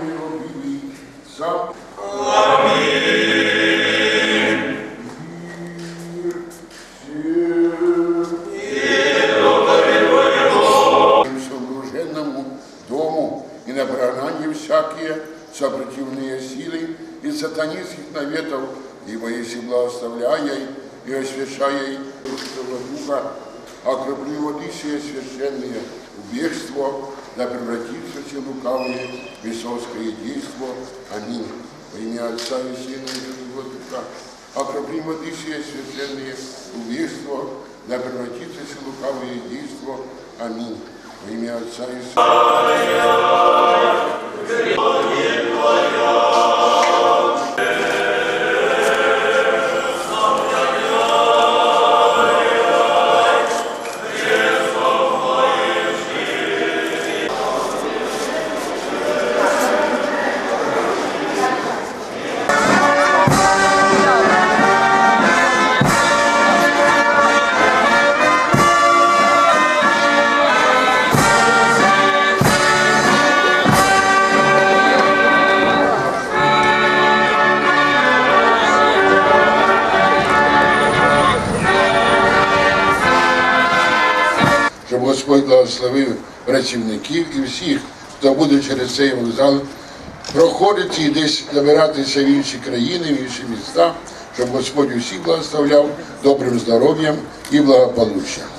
Богу робили сам. сопротивные силы и сатанинских наветов, ибо если благоставляя и освящая Духа, окроплю воды все священные, в бегство, да превратится все лукавые в бесовское действо. Аминь. Во имя Отца и Сына и Святого Духа, окропли воды сие священные в бегство, да превратится все лукавое действо. Аминь. Во имя Отца и Сына. Щоб Господь благословив працівників і всіх, хто буде через цей вокзал проходити і десь добиратися в інші країни, в інші міста, щоб Господь усіх благословляв добрим здоров'ям і благополуччям.